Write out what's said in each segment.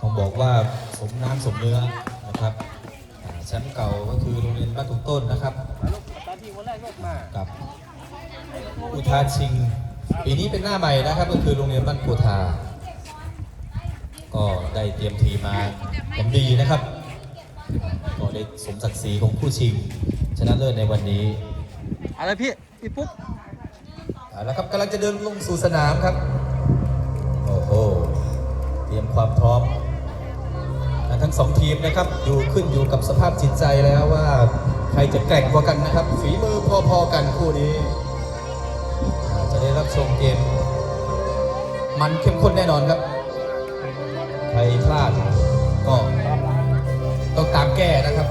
ต้องบอกว่าสมน้ำสมเนื้อนะครับอ่าแชมป์เก่าก็คือโรงเรียนบ้านตุกต้นนะครับตอนที่คนแรกลกมากับอุทาชิง ปีนี้เป็นหน้าใหม่นะครับ ก็คือโรงเรียนบ้านโพธาก็ได้เตรียมทีมมาอย่างดีนะครับก็ได้สมศักดิ์ศรีของผู้ชิง ชนะเลิศในวันนี้อะไรพี่พี่ปุ๊บเอาละครับกำลังจะเดินลงสู่สนามครับ โอ้โห เตรียมความพร้อมอ่า ทั้งสองทีมนะครับอยู่ขึ้นอยู่กับสภาพจิตใจแล้วว่าใครจะแกร่งกว่ากันนะครับ ฝีมือพอๆกันคู่นี้ จะได้รับชมเกม มันเข้มข้นแน่นอนครับ ใครพลาดก็ต้องตามแก้นะครับ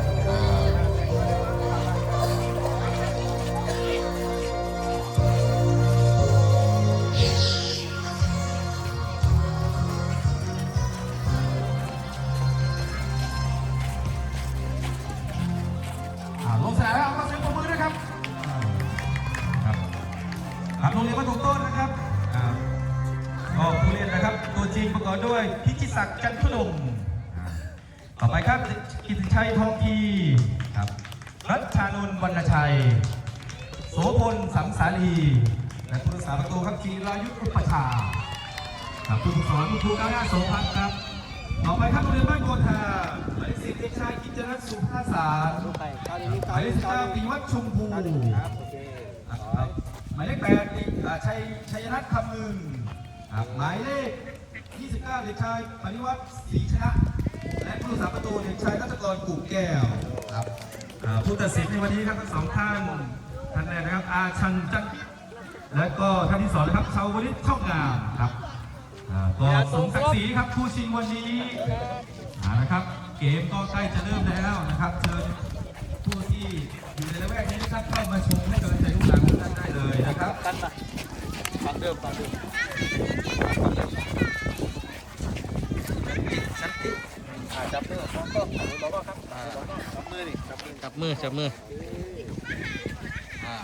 คุณครูก้าวหน้าโสภัทรครับ ต่อไปครับโรงเรียนบ้านโกธาหมายเลขสิบเด็กชายกิจนัทสุภาษาลูกไปตอนนี้หมายเลขสิบเก้าปีวัฒน์ชุมพูครับหมายเลขแปดเด็กอ่าชัยชัยนัทคำมึงหมายเลขยี่สิบเก้าเด็กชายปณิวัฒน์ศรีชนะ และผู้รักษาประตูเด็กชายรัตกรกุ่แก้วครับผู้ตัดสินในวันนี้ครับทั้งสองท่านท่านแรกนะครับอาชันจันทร์และก็ท่านที่สองนะครับชาววริศช่องงามครับ อ่าก็สมศักดิ์ศรีครับผู้ชิงวันนี้เอาละครับ เกมก็ใกล้จะเริ่มแล้วนะครับเชิญผู้ที่อยู่ในละแวกนี้นะครับเข้ามาชมให้กำลังใจลูกหลานของท่านได้เลยนะครับกันปะฟังเดิมฟังเดิมสันติอ่าจับมือสองก็บอกว่าครับอ่าจับมือนี่จับมือจับมือจับมืออ่า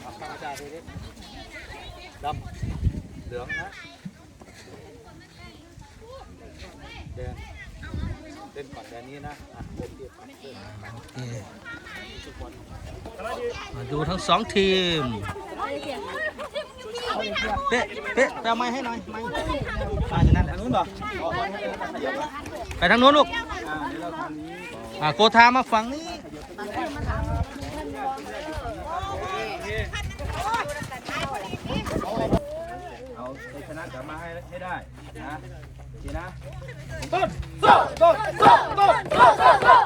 เอาข้างอาจารย์ดูดิดำเหลืองนะ แดงเล่นก่อนแดนนี้นะอะโอเคครับเริ่มโอเคทุกคนมาดูทั้งสองทีม เป๊ะเป๊ะไปเอาไม้ให้หน่อยไม้มาอย่างนั้นแหละนู้นเหรออ๋อขยับนะไปทางโน้นลูก อ่าเดี๋ยวเราทำนี้อ่าโกธามาฝั่งนี้ เอาชัยชนะกลับมาให้ให้ได้นะ โอเคนะต้นต้นต้นต้นต้นต้นต้น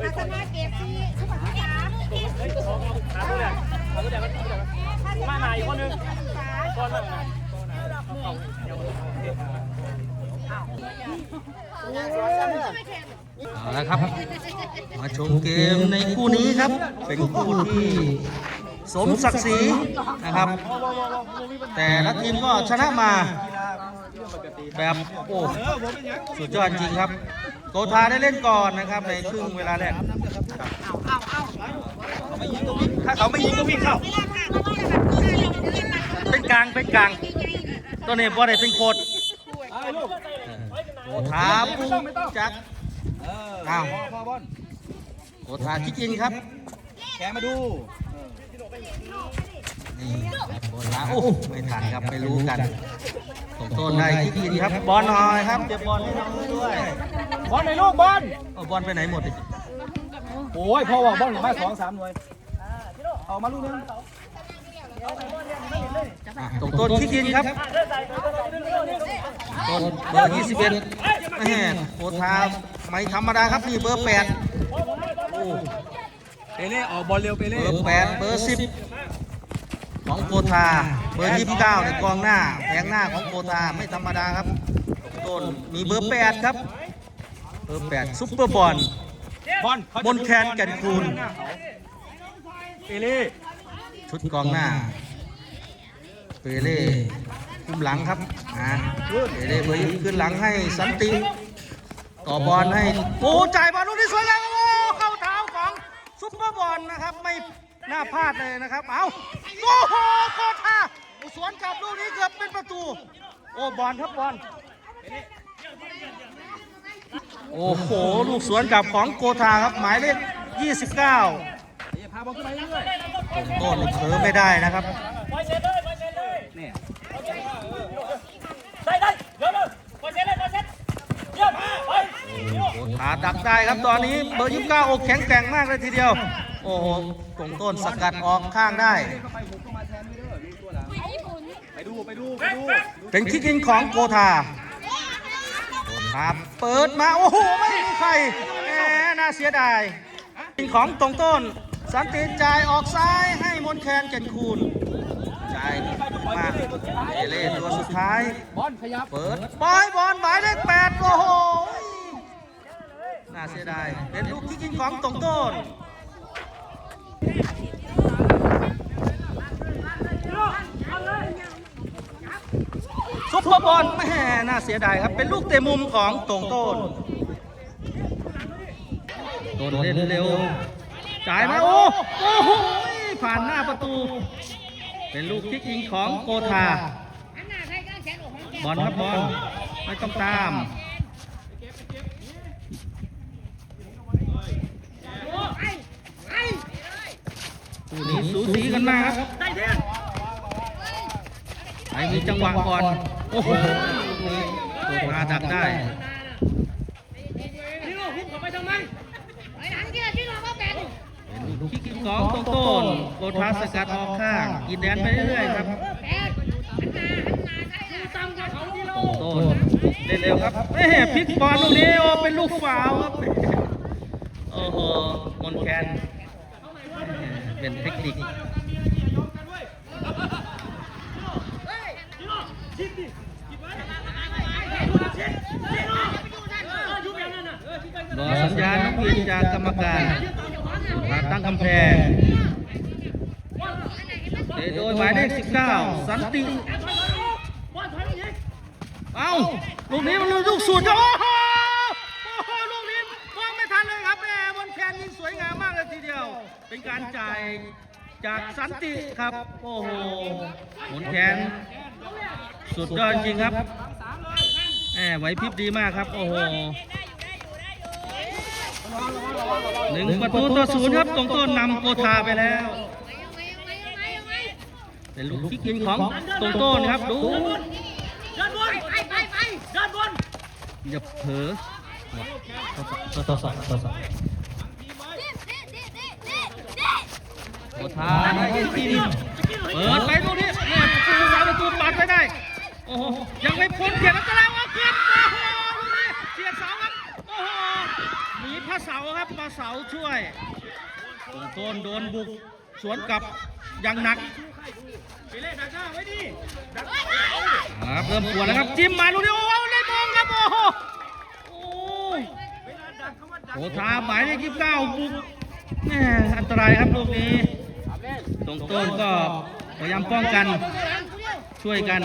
พัฒนาเก็บที่สุพรรณบุรีมาไหนคนนึงก่อนมาเอาละครับ มาชมเกมในคู่นี้ครับ เป็นคู่ที่ สมศักดิ์ศรีนะครับ แต่ละทีมก็ชนะมาแบบโอ้สุดยอดจริงครับ โกธาได้เล่นก่อนนะครับในครึ่งเวลาแรกถ้าเขาไม่ยิงก็วิ่งเข้า เป็นกลางเป็นกลางตัวนี้บอลได้เป็นโคตรโกธาปูจักอ้าวพอบอลโกธาคิดอินครับ แกมาดู นี่บอลลาโอ้ไม่ทันครับไม่รู้กันส่งต้นได้คิดอินครับ บอลหน่อยครับเก็บบอลให้น้องด้วยบอลในลูกบอลเอาบอลไปไหนหมดดิโอ้ยพอว่าบอลมาสองสามหน่วยเอามาลูกนึงอะส่งต้นคิดอินครับ ต้นเบอร์ 21แม่โกธาไม่ธรรมดาครับนี่เบอร์ 8 โอ้ เล่ออกบอลเร็วเปเบเล่อร์แปดเบอร์สิบของโกธาเบอร์ยี่สิบเก้าในกองหน้าแผงหน้าของโกธาไม่ธรรมดาครับ ต้นมีเบอร์แปดครับ เบอร์แปดซุปเปอร์บอลบอลบนแคนแก่นคูณเปเล่ชุดกองหน้าเปเล่คุมหลังครับอ่าเปเล่เบอร์ยี่ขึ้นหลังให้สันติต่อบอลให้โอ้จ่ายบอลลูกนี้สวยงาม นะครับไม่น่าพลาดเลยนะครับ เอาโอ้โหโคทาสวนกลับลูกนี้เกือบเป็นประตู โอ้บอลครับบอลโอ้โห ลูกสวนกลับของโกธาครับหมายเลข 29พาบอลขึ้นมาเรื่อยตรงต้นเผลอไม่ได้นะครับๆเนี่ยโอ้ขาดักได้ครับตอนนี้เบอร์29โอ้แข็งแกร่งมากเลยทีเดียว โอ้โหตรงต้นสกัดออกข้างได้เข้าไปหุบเข้ามาแทนไม่ได้ดูตัวหลังไปดูไปดูไปดูเป็นคิกอินของโกธาโกธาเปิดมาโอ้โหไม่มีใครแหมน่าเสียดายเป็นของตรงต้น สันติจ่ายออกซ้ายให้มนแคนเก่นคูณจ่ายมาเอเล่ตัวสุดท้ายบอลขยับเปิดบอยบอลหมายเลขแปดโอ้โหน่าเสียดายเป็นลูกคิกอินของตรงต้น ซุปเปอร์บอลแม่น่าเสียดายครับ เป็นลูกเตะมุมของตรงต้นต้นเล่นเร็ว จ่ายมาโอ้โอ้โหผ่านหน้าประตู เป็นลูกคิกอิงของโกธาบอลครับบอลไม่ต้องตามคู่นี้สูสีกันมากครับไอ้มีจังหวะก่อน โอ้โหลูกนี้ตัวพาดักได้เป็นลูกคิกของตรงต้นโกธาสกัดออกข้างกินแดนไปเรื่อยๆครับต้นเล่นเร็วครับเอ้พลิกบอลลูกนี้โอ้เป็นลูกฟาวครับโอ้โหมนแคนเป็นเทคนิครอ ติจากกรรมการมาตั้งกำแพงเตะโดยหมายเลข19 สันติ เอาลูกนี้มันลูกสูตรโอ้โหโอ้โหลูกนี้มองไม่ทันเลยครับแหมบนแคนยิงสวยงามมากเลยทีเดียว เป็นการจ่ายจากสันติครับ โอ้โหบนแคนสุดยอดจริงครับแหมไหวพริบดีมากครับ โอ้โห หนึ่งประตูต่อศูนย์ครับตรงต้นนำโกธาไปแล้ว เป็นลูกที่กินของตรงต้นครับดูอย่าเผลอต่อต่อต่อต่อต่อโอทาให้กินเปิดไปตรงนี้เนี่ยผู้สาประตูปัดไปได้ โอ้โหยังไม่พ้นเขียนอันตรายว่าเกือบโอ้โหลูกนี้เสียเสาครับ โอ้โหหนี พระเสาครับพระเสาช่วยต้นโดนบุกสวนกลับอย่างหนักครับเริ่มปวดแล้วครับจิ้มมาลูกนี้โอ้โหได้มองครับโอ้โหโอ้ทาหมายเลขยี่สิบเก้าบุกแม่อันตรายครับลูกนี้ตรงต้นก็พยายามป้องกันช่วยกัน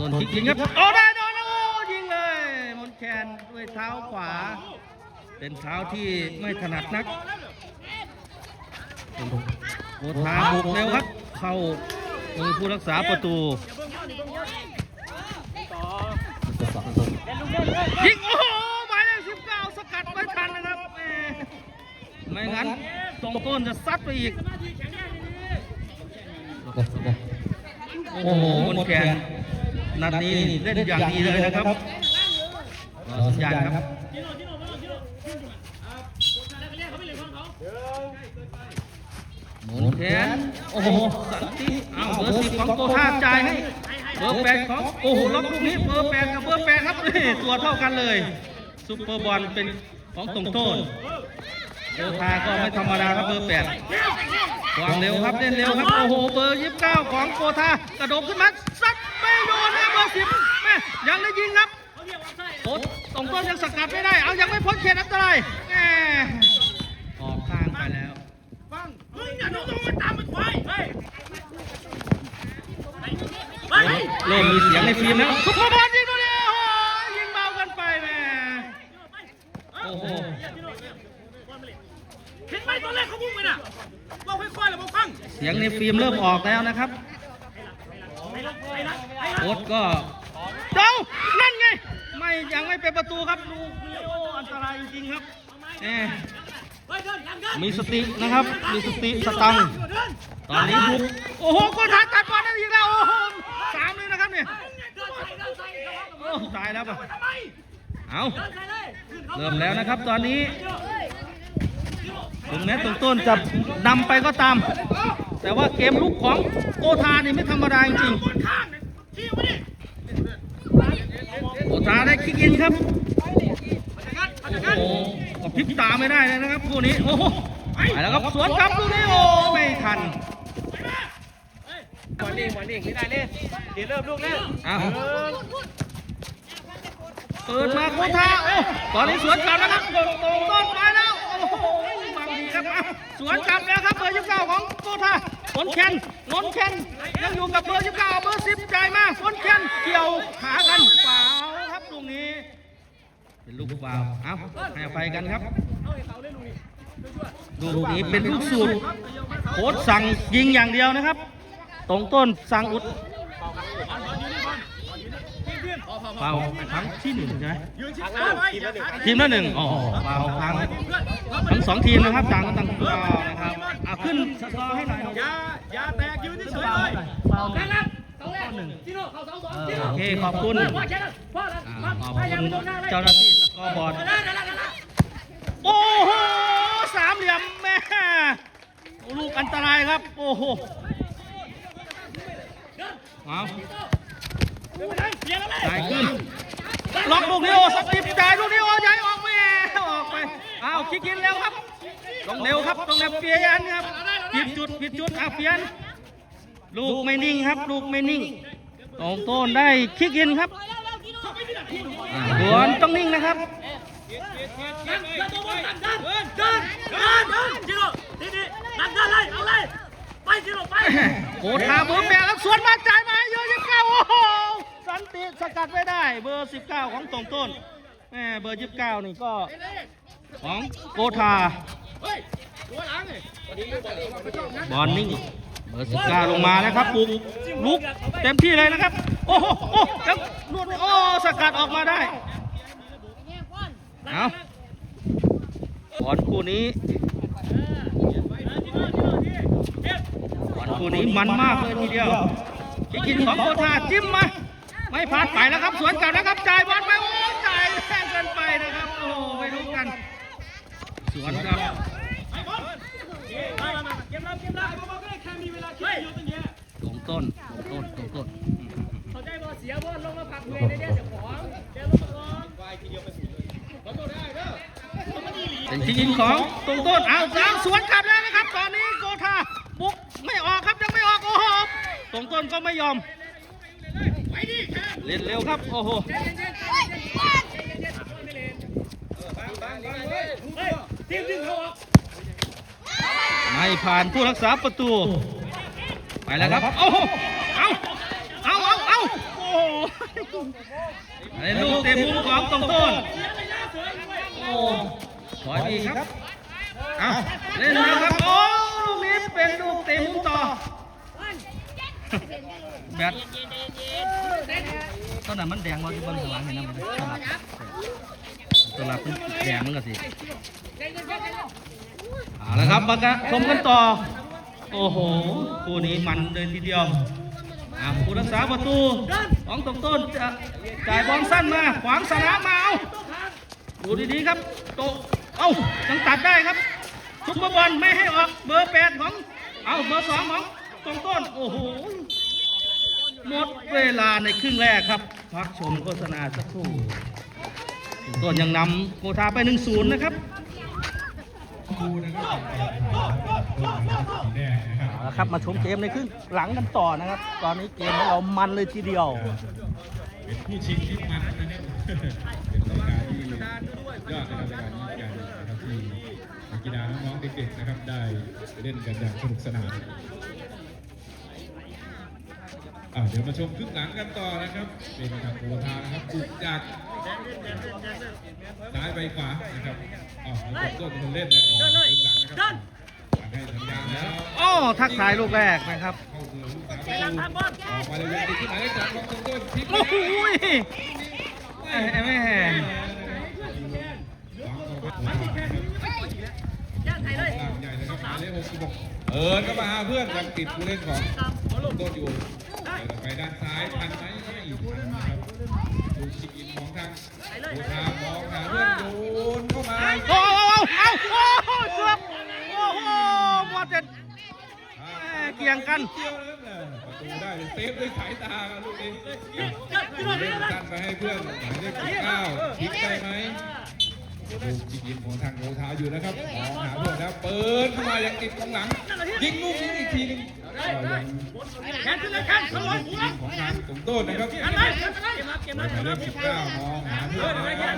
ต้นคิกยิงครับโอ้ได้โดนแล้วยิงเลยมนแคนด้วยเท้าขวา เป็นเท้าที่ไม่ถนัดนักโอทาบุกเร็วครับ เข้ามือผู้รักษาประตูยิงโอ้โหหมายเลขสิบเก้าสกัดไว้ทันนะครับ ไม่งั้นตรงต้นจะซัดไปอีก โอ้โหมนแคนนัดนี้เล่นอย่างดีเลยนะครับรอสัญญาณครับหมุนแขนโอ้โหสันติเอาเบอร์สิบของโกธาจ่ายให้เบอร์แปดของโอ้โหล็อกลูกนี้เบอร์แปดกับเบอร์แปดครับนี่ตัวเท่ากันเลยซุปเปอร์บอลเป็นของตรงโทษ โกธาก็ไม่ธรรมดาครับเบอร์แปดวางเร็วครับเล่นเร็วครับ โอ้โห เบอร์ยี่สิบเก้าของโกธากระโดดขึ้นมาซัดไม่โดนนะเบอร์สิบแม่ยังได้ยิงครับโอ้ตรงต้นยังสกัดไม่ได้ เอายังไม่พ้นเขตอันตรายแหมออกข้างไปแล้วเริ่มมีเสียงในฟิล์มแล้วทุกคนยิงตัวเดียวโอ้โหยิงเบากันไปแม่ โอ้โห เห็นไหมตอนแรกเขาพุ่งไปน่ะบอกค่อยๆแล้วบอกฟัง เสียงในฟิล์มเริ่มออกแล้วนะครับโอ๊ตก็เจ้านั่นไง ไม่ยังไม่เป็นประตูครับลูโออันตรายจริงครับมีสตินะครับ มีสติสตังตอนนี้บุกโอ้โหโกทัดตัดบอลได้อีกแล้วโอ้โหสามเลยนะครับเนี่ยตายแล้วป่ะเอาเริ่มแล้วนะครับตอนนี้ถึงแม้ต้นต้นจะนำไปก็ตาม แต่ว่าเกมลุกของโกธานี่ไม่ธรรมดาจริงๆโกธาได้คิกอินครับโอ้โหก็พลิบตาไม่ได้เลยนะครับคู่นี้โอ้โหไปแล้วครับสวนกลับลูกนี้โอ้ไม่ทันวันนี้วันนี้ไม่ได้เล่นเดี๋ยวเริ่มลูกเล่นอ้าวเปิดมาโกธาโอ้ตอนนี้สวนกลับแล้วครับตรงต้นไปแล้วโอ้โหบังดีครับอ้าว สวนกลับแล้วครับเบอร์ยี่สิบเก้าของโกธาฝนแคนนนแคนยังอยู่กับเบอร์ยี่สิบเก้าเบอร์สิบจ่ายมาฝนแคนเกี่ยวขากันฝาครับตรงนี้ เป็นลูกฟาวล์เอ้าให้อภัยกันครับลูกนี้เป็นลูกสูตรโค้ชสั่งยิงอย่างเดียวนะครับ ตรงต้นสั่งอุด ฟาวล์ครั้งที่หนึ่งใช่ไหมทีมละหนึ่งอ๋อฟาวล์ครั้งทั้งสองทีมนะครับต่างกันต่างฟาวล์นะครับอะขึ้นสกอร์ให้หน่อยอย่าอย่าแตกยืนเฉยๆเลยฟาวล์หนึ่งหนึ่งโอเคขอบคุณอ่าขอบคุณเจ้าหน้าที่สกอร์บอร์ดโอ้โหสามเหลี่ยมแม่ลูกอันตรายครับ โอ้โหเอาจ่ายขึ้น ล็อกลูกนี้โอสติปจ่ายลูกนี้โอย้ายออกไปออกไปเอาวคิกกินแล้วครับต้องเร็วครับต้องเร็วเปลี่ยนครับผิดจุดผิดจุดอะเปลี่ยนลูกไม่นิ่งครับ ลูกไม่นิ่งตรงโต้นได้คิกอินครับอ่าดวนต้องนิ่งนะครับโอ้ทาเบอร์แปดแล้วสวนมาจ่ายมาเยอะยิ่งเก้าโอ้โห สันติสกัดไม่ได้เบอร์สิบเก้าของตรงต้นแมเบอร์ยี่สิบเก้านี่ก็ของโกธาบอลนิ่งเบอร์สิบเก้าลงมานะครับปุกลุกเต็มที่เลยนะครับ โอ้โหโอ้ยังนวดโอ้สกัดออกมาได้เอาบอลคู่นี้บอลคู่นี้มันมากเลยทีเดียวกินของโคทาจิ้มมา ไม่ผ่านไปแล้วครับสวนกลับนะครับจ่ายบอลไปโอ้จ่ายแรงเกินไปนะครับโอ้ไม่รู้กัน สวนครับเกมรับเกมรับบอกก็ได้แค่มีเวลาคิดอยู่ตั้งเยอะตรงต้นตรงต้นตรงต้นเขาใจบอลเสียบอลลงมาพักเวรได้เดี๋ยวของเดี๋ยวลงมาลองขอโทษได้เด้อเป็นคิกินของตรงต้นเอาสามสวนกลับแล้วนะครับ ตอนนี้โกธาบุกไม่ออกครับยังไม่ออกโอ้โหตรงต้นก็ไม่ยอม เล่นเร็วครับ โอ้โหทีมดึงเขาออกไม่ผ่านผู้รักษาประตู ไปแล้วครับ โอ้โห เอาเอาเอาเอาโอ้โหไอ้ลูกเตะมุมของตรงต้นโอ้ถอยอีครับเอาเล่นแล้วครับ โอ้ลูกนี้เป็นลูกเตะมุมต่อแบต ตอนนั้นมันแดงมาที่บนสว่างเห็นไหมมันตลับตลับมันแดงมันก็สิเอาละครับมากะชมกันต่อ โอ้โหคู่นี้มันเลยทีเดียวอ่าผู้รักษาประตูของตรงต้นจะจ่ายบอลสั้นมาขวางสนามมาเอาดูดีๆครับโตเอ้ายังตัดได้ครับซุปเปอร์บอลไม่ให้ออกเบอร์แปดของ เอาเบอร์สองของตรงต้น โอ้โห หมดเวลาในครึ่งแรกครับ พักชมโฆษณาสักครู่ต้นยังนำโกธาไป1นศูนย์นะครับเอาละครับ มาชมเกมในครึ่งหลังกันต่อนะครับ ตอนนี้เกมของเรามันเลยทีเดียว เป็นผู้ชิงที่มันนะเนี่ยเป็นรายการที่ยอดนะครับรายการนี้การนะครับที่นักกีฬาน้องๆเด็กๆนะครับได้เล่นกันอย่างสนุกสนานอะ เดี๋ยวมาชมครึ่งหลังกันต่อนะครับ เป็นทางโคทานะครับบุกจากซ้ายไปขวานะครับอ๋อมีคนต้นเป็นคนเล่นนะอ๋อครึ่งหลังนะครับให้สัญญาณแล้วโอ้ทักทายลูกแรกนะครับเข้าเมืองลูกสาวประตูออกมาเลยยังติดที่หมายเลขสามของตรงต้นพลิกโอ้โหยแม่แม่ย่างไทยเลยใหญ่เลยครับหมายเลขหกสิบหกเอินก็มาหาเพื่อนยังติดผู้เล่นของตรงต้ นอกไปด้านซ้ายทันไหมไม่ทันนะครับดูชิกินของทางโคทามองหาเพื่อนโยนเข้ามาโอ้โหเอาโอ้โหเกือบโอ้โหมัวแต่แม่เกี่ยงกันเกี่ยวนะครับประตูได้เลยเซฟด้วยสายตาลูกนี้เล่นสั้นไปให้เพื่อนหมายเลขเก้าพลิกได้ไหม ลูกจิกินของทางโคทาอยู่นะครับมองหาเพื่อนแล้วเปิดเข้ามายังติดกองหลัง ยิงลูกนี้อีกทีหนึงยังแขนขึ้นเลยแขนของทางตรงต้นนะครับหมายเลขสิบเก้ามองหาเพื่อนนะครับ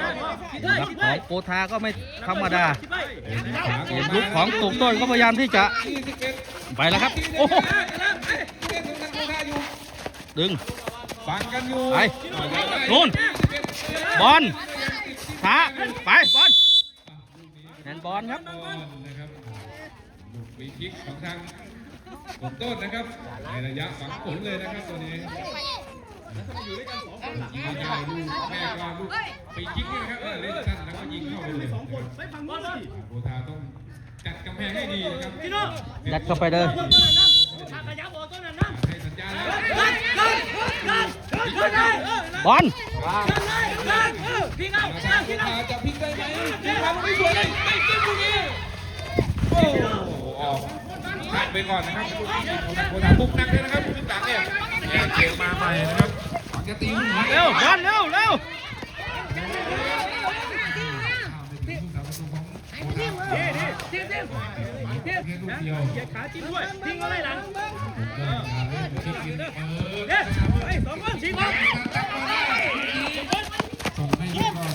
รับของโกธาก็ไม่ธรรมดาเกมลุกของตุกต้นก็พยายามที่จะยี่สิบเอ็ดไปแล้วครับ โอ้โหเล่นของทางโคทาอยู่ดึง ฟังกันอยู่ไปนู่นบอลช้าไป อลแฮนด์บอลครับบอลนะครับลูกฟรีคิกของทางตรงต้นนะครับในระยะฝังผลเลยนะครับตัวนี้ยิงได้ลูกแม่ก็ลูกฟรีคิกนี่นะครับเออเล่นสั้นแล้วก็ยิงเข้าไปเลยนะครับโคทาต้องจัดกำแพงให้ดีนะครับยัดเข้าไปเลยให้สัญญาณแล้วบอล พี่เงาพี่เงาจะพิกได้ไหมพลิกมาไม่สวยเลยไม่จิ้มลูกนี้โอ้ออกขาดไปก่อนนะครับลูกนี้ของทางโคทาบุกหนักเลยนะครับลูกหลังเนี่ยแย่เกมมาใหม่นะครับจะตีเร็วบอลเร็วเร็วขาจิ้มด้วยทิ้งเอะไรหลังส่งให้ลูกก่อน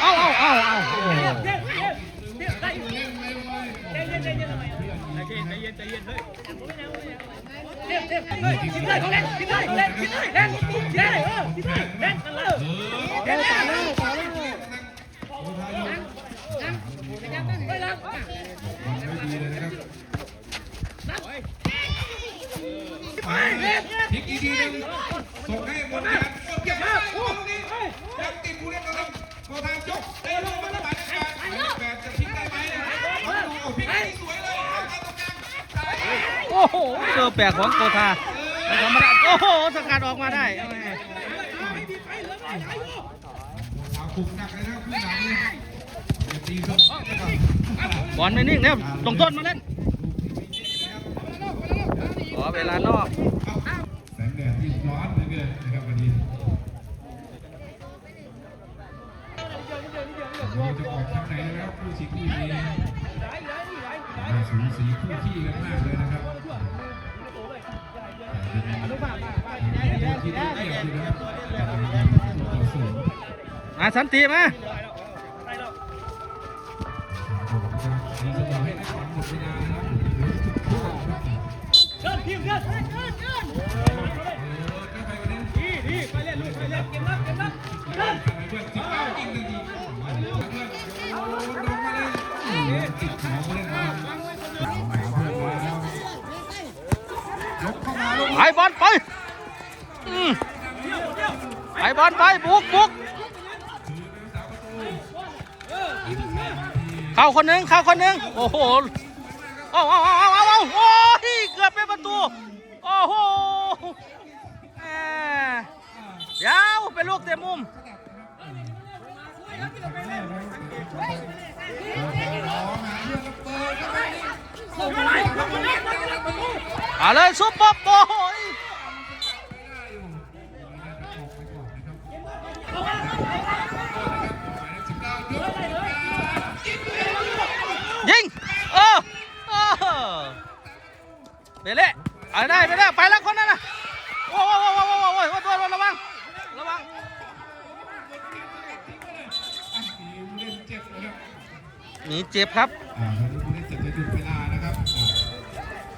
เอาเอาเอาเอา โอ้โหพลิกอีกทีนึงส่งให้บนยานเก็บมาลูกนี้ยังติดผู้เล่นนะครับโคทางจบเตะลูกมันหมายเลขแปดหมายเลขแปดจะพลิกได้ไหมดูพลิกที่สวยเลยเอาตรงกลางโอ้โหเจอแปลกของโกธาธรรมดาโอ้โหสกัดออกมาได้เอาไงเอาคุกหนักเลยนะครับผู้หลังเลย บบอลไม่นิ่งเร็วตรงต้นมาเล่นขอเวลานอกแสงแดดที่ร้อนเหลือเกินนะครับวันนี้เราจะออกทางไหนนะครับคู่ชิงคู่นี้มาสูสีคู่ขี้กันมากเลยนะครับที่ได้เปรียบอยู่นะครับตัวต่อสูงมาสันติมา บอลไปบุกบุกเข้าคนหนึ่งเข้าคนหนึ่งโอ้โหเอาเอาเอาเอาเอาเอาโอ้ยเกือบเป็นประตูโอ้โหแหม่ยาวเป็นลูกเตะมุมเอาเลยซุปเปอร์โบย ยิงเออเออเบเล่ไปได้ไปได้ไปแล้วคนนั้นนะโอ้โหโอ้โหโอ้โหโอ้โหโอ้โหโอ้ระวังระวังหนีเจ็บครับ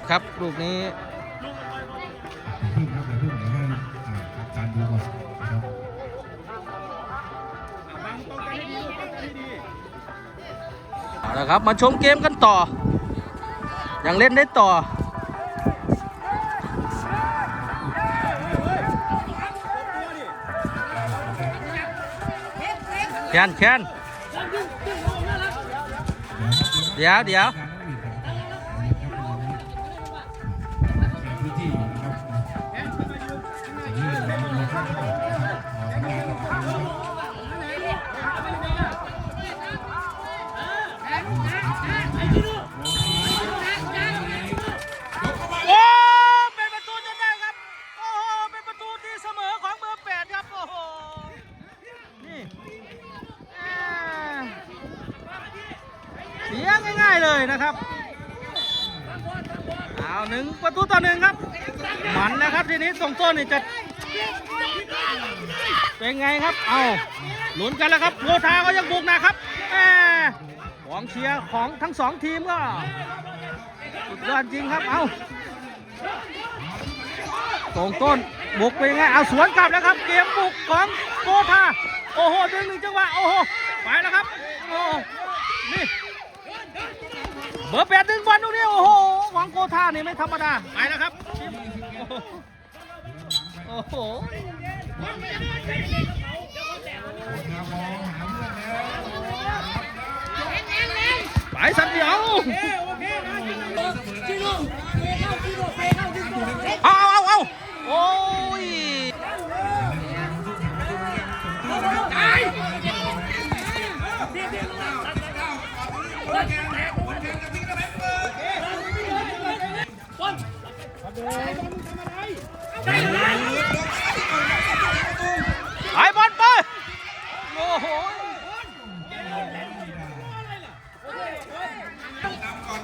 ครับลูกนี้ นะครับมาชมเกมกันต่อ ยังเล่นได้ต่อ แคนแคนเดี๋ยวเดี๋ยว นะครับทีนี้ตรงต้นนี่จะเป็นไงครับ เอาหลุนกันแล้วครับโพธาก็ยังบุกนะครับแหมของเชียร์ของทั้งสองทีมก็สุดยอดจริงครับ เอาตรงต้นบุกไปไง เอาสวนกลับแล้วครับ เกมบุกของโพธาโอ้โหดึงหนึ่งจังหวะ โอ้โห ไปแล้วครับ โอ้นี่ เบอร์แปดดึงบอลตรงนี้ โอ้โหของโกธานี่ไม่ธรรมดา ไปแล้วครับ โอ้โหไปสันเดียวเอาเอาเอาโอ้ย ไปบอลไปโอ้โห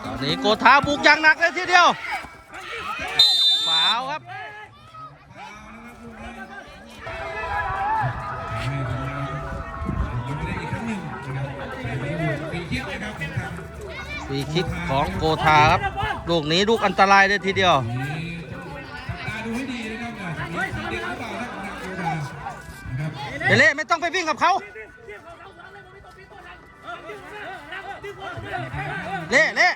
ตอนนี้โกธาบุกอย่างหนักเลยทีเดียวฟาวครับยิงไปอีกครั้งหนึ่งนะคลิปนะครับวีคิกของโกธาครับ ลูกนี้ลูกอันตรายเลยทีเดียว เดเล่ไม่ต้องไปวิ่งกับเขาเล่เล่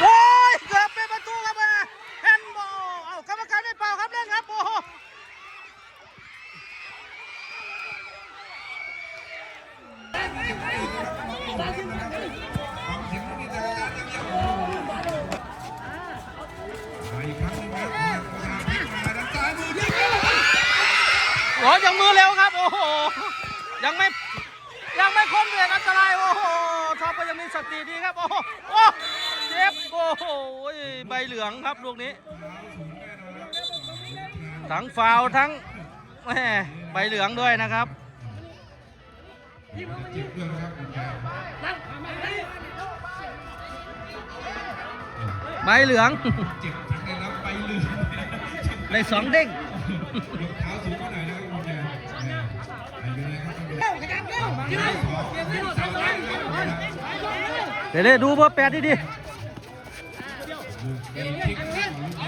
โอ้ยเกือบเป็นประตูครับมาแฮนด์บอลเอากรรมการไม่เป่าครับเล่นครับโอ้โห อ้ยยังมือเร็วครับ โอ้โห ยังไม่ยังไม่พ้นเวทอันตราย โอ้โหท็อปก็ยังมีสติดีครับ โอ้โหโอ้เจ็บ โอ้โห ใบเหลืองครับลูกนี้ ทั้งฟาวทั้งแหมใบเหลืองด้วยนะครับใบเหลืองเจ็บทั้งได้รับใบเหลืองในสองเด้ง เดี๋ยวดูเบอร์แปดดีลูกเดินพลิกลูกนี้กา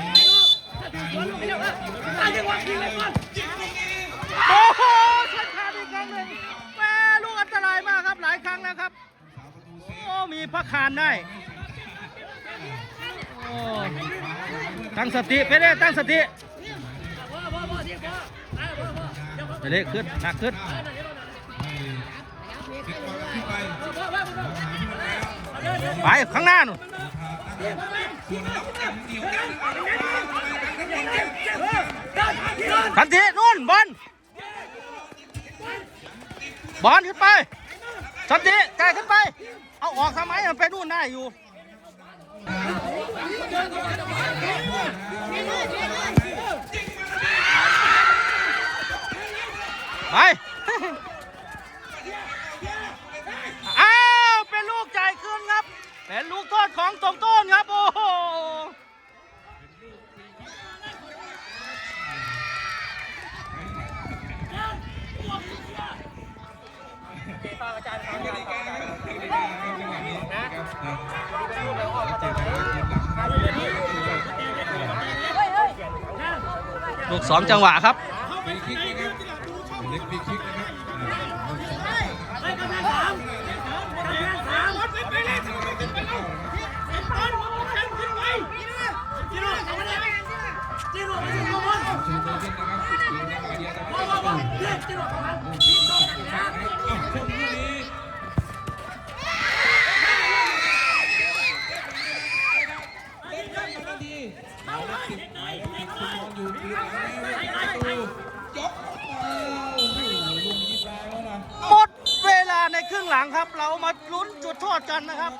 รลูกนี้ครับๆโอ้โหชัดขาดอีกครั้งหนึ่งแม่ลูกอันตรายมากครับหลายครั้งแล้วครับ โอ้ มีพระคานได้ตั้งสติไปเลยตั้งสติไปเลยขึ้นหนักขึ้น ไปข้างหน้าหนียวแน่นนะครับทันทีนู่นบอลบอลขึ้นไปทันทีไกลขึ้นไป เอาออกทำไมมันไปนู่นได้อยู่ไป ของตรงต้นครับ โอ้โหลูกสองจังหวะครับฟรีคิกนะครับเล็กฟรีคิก หมดเวลาในครึ่งหลังครับ เรามาลุ้นจุดโทษกันนะครับ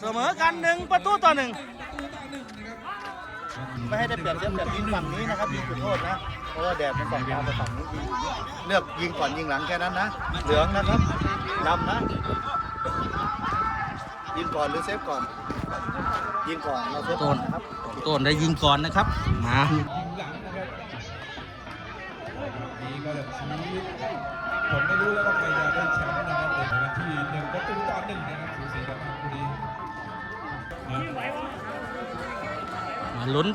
เสมอกันหนึ่งประตูต่อหนึ่ง ไม่ให้ได้เปรียบเทียบแบบยิงฝั่งนี้นะครับยิงจุดโทษนะเพราะว่าแดดมันส่องทางไปฝั่งนู้นยิงเลือกยิงก่อนยิงหลังแค่นั้นนะเหลืองนะครับดำนะ ยิงก่อนหรือเซฟก่อน ยิงก่อนเราเซฟก่ต้อนนนะครับต้นได้ยิงก่อนนะครับมายิงหลังนะครับนี่ก็จะชี้ผมไม่รู้แล้วว่าใครจะได้แชมป์นะครับในวันที่หนึ่งประตูต่อหนึ่งนะครับสูสีกับทางบุรีนะ มาลุ้น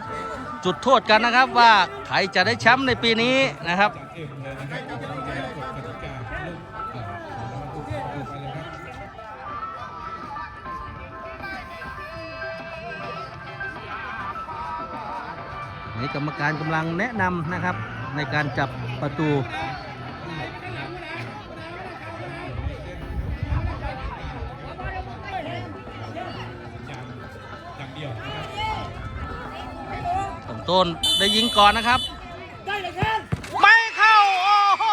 จุดโทษกันนะครับว่าใครจะได้แชมป์ในปีนี้นะครับจากเอ็มเลยนะครับที่จะกฎกติกาลูกอ่าของทางผู้เข้าไปเลยครับนี่กรรมการกำลังแนะนำนะครับในการจับประตู ต้นต้นได้ยิงก่อนนะครับ ไม่เข้า โอ้โห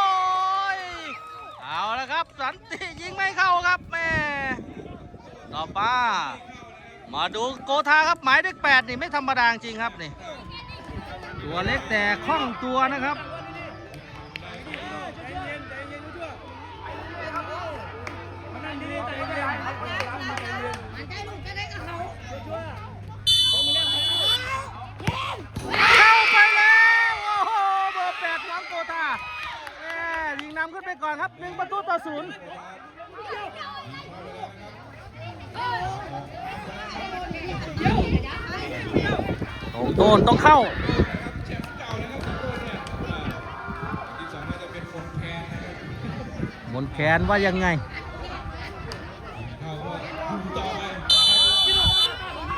ยเอาละครับ สันติยิงไม่เข้าครับแม่ต่อมามาดูโกธาครับหมายเลขแปดนี่ไม่ธรรมดาจริงครับนี่ ตัวเล็กแต่คล่องตัวนะครับ ก่อนครับหนึ่งประตูต่อศูนย์โอ้โต้นต้องเข้าบนแคนแขนว่ายังไง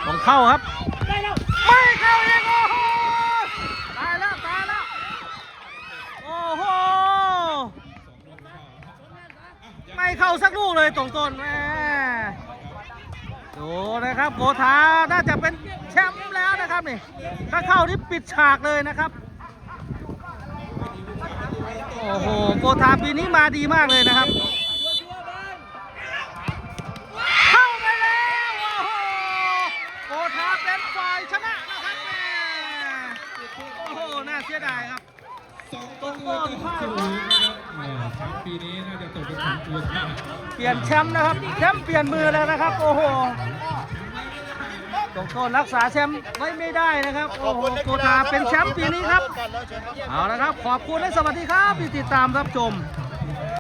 ต้องเข้าครับ ไม่เข้าเองโอ้โห ตายแล้ว ตายแล้ว โอ้โห ไม่ เข้าสักลูกเลยตรงต้นแม่ดูนะครับโกธาน่าจะเป็นแชมป์แล้วนะครับนี่ถ้าเข้านี่ปิดฉากเลยนะครับโอ้โหโกธาปีนี้มาดีมากเลยนะครับเข้าไปแล้วโอ้โหโกธาเป็นฝ่ายชนะนะครับแม่โอ้โหน่าเสียดายครับสองตูต่อศูนย์นะครับเออ แชมป์ปีนี้น่าจะตกเป็นของตัวท่าเปลี่ยนแชมป์นะครับแชมป์เปลี่ยนมือแล้วนะครับ โอ้โหตรงต้นรักษาแชมป์ไว้ไม่ได้นะครับ โอ้โหโกดาเป็นแชมป์ปีนี้ครับ เอาละครับ ขอบคุณและสวัสดีครับที่ติดตามรับชม